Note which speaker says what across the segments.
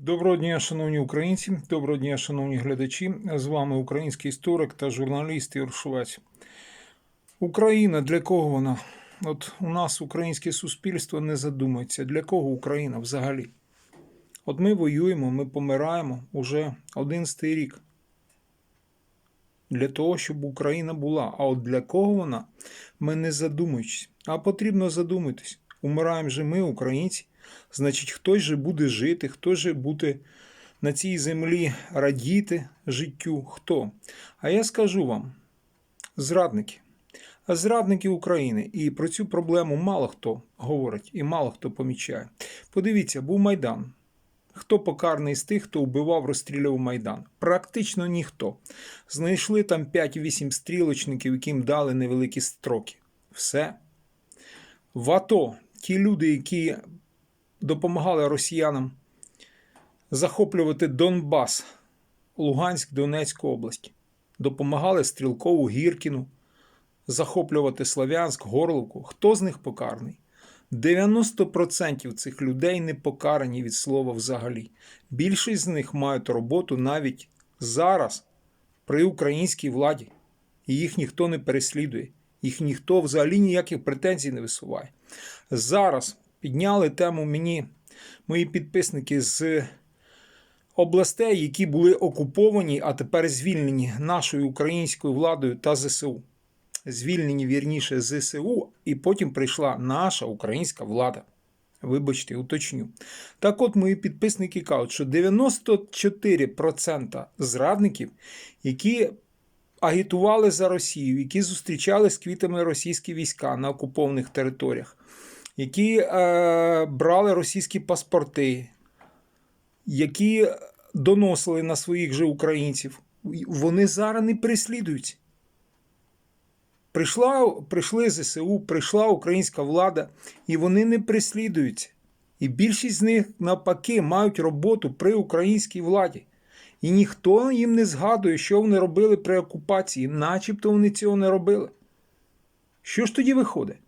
Speaker 1: Доброго дня, шановні українці, доброго дня, шановні глядачі. З вами український історик та журналіст Ігор. Україна для кого вона? От у нас українське суспільство не задумується, для кого Україна взагалі? От ми воюємо, ми помираємо уже 11 рік. Для того, щоб Україна була. А от для кого вона? Ми не задумуємося. А потрібно задуматись. Умираємо же ми, українці. Значить, хтось же буде жити, хтось же буде на цій землі радіти життю. Хто? А я скажу вам: зрадники. Зрадники України. І про цю проблему мало хто говорить і мало хто помічає. Подивіться, був Майдан. Хто покарний з тих, хто вбивав, розстрілював Майдан? Практично ніхто. Знайшли там 5-8 стрілочників, яким дали невеликі строки. Все. В АТО ті люди, які допомагали росіянам захоплювати Донбас, Луганськ, Донецьку область, допомагали Стрілкову Гіркіну захоплювати Слов'янськ, Горловку. Хто з них покараний? 90% цих людей не покарані від слова взагалі. Більшість з них мають роботу навіть зараз при українській владі. І їх ніхто не переслідує, їх ніхто взагалі ніяких претензій не висуває. Зараз підняли тему мені мої підписники з областей, які були окуповані, а тепер звільнені нашою українською владою та ЗСУ. Звільнені вірніше ЗСУ, і потім прийшла наша українська влада. Вибачте, уточню. Так от мої підписники кажуть, що 94% зрадників, які агітували за Росію, які зустрічали з квітами російські війська на окупованих територіях, які е, брали російські паспорти, які доносили на своїх же українців, вони зараз не переслідуються. Прийшла, прийшли ЗСУ, прийшла українська влада, і вони не переслідуються. І більшість з них, навпаки, мають роботу при українській владі. І ніхто їм не згадує, що вони робили при окупації, начебто вони цього не робили. Що ж тоді виходить?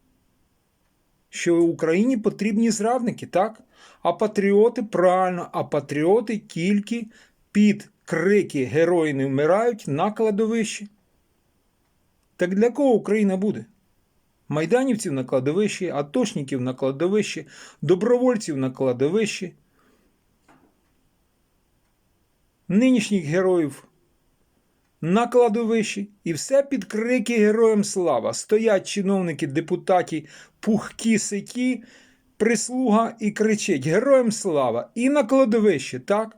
Speaker 1: Що Україні потрібні зрадники, так? А патріоти правильно, а патріоти тільки під крики герої не вмирають на кладовищі. Так для кого Україна буде? Майданівців на кладовищі, атошників на кладовищі, добровольців на кладовищі, нинішніх героїв на кладовищі і все під крики героям слава. Стоять чиновники, депутаті, пухкі ситі, прислуга і кричать Героям слава! І на кладовищі, так?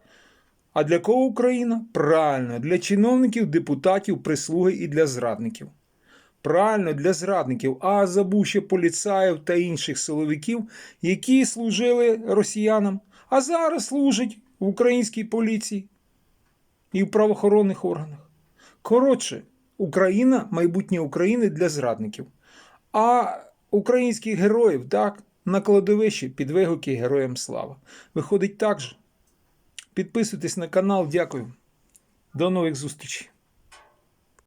Speaker 1: А для кого Україна? Правильно, для чиновників, депутатів, прислуги і для зрадників. Правильно, для зрадників, а забув ще поліцаїв та інших силовиків, які служили росіянам, а зараз служать в українській поліції і в правоохоронних органах. Коротше, Україна, майбутнє України для зрадників. А українських героїв так, на кладовищі під вигуки Героям Слава. Виходить так же. Підписуйтесь на канал, дякую. До нових зустрічей.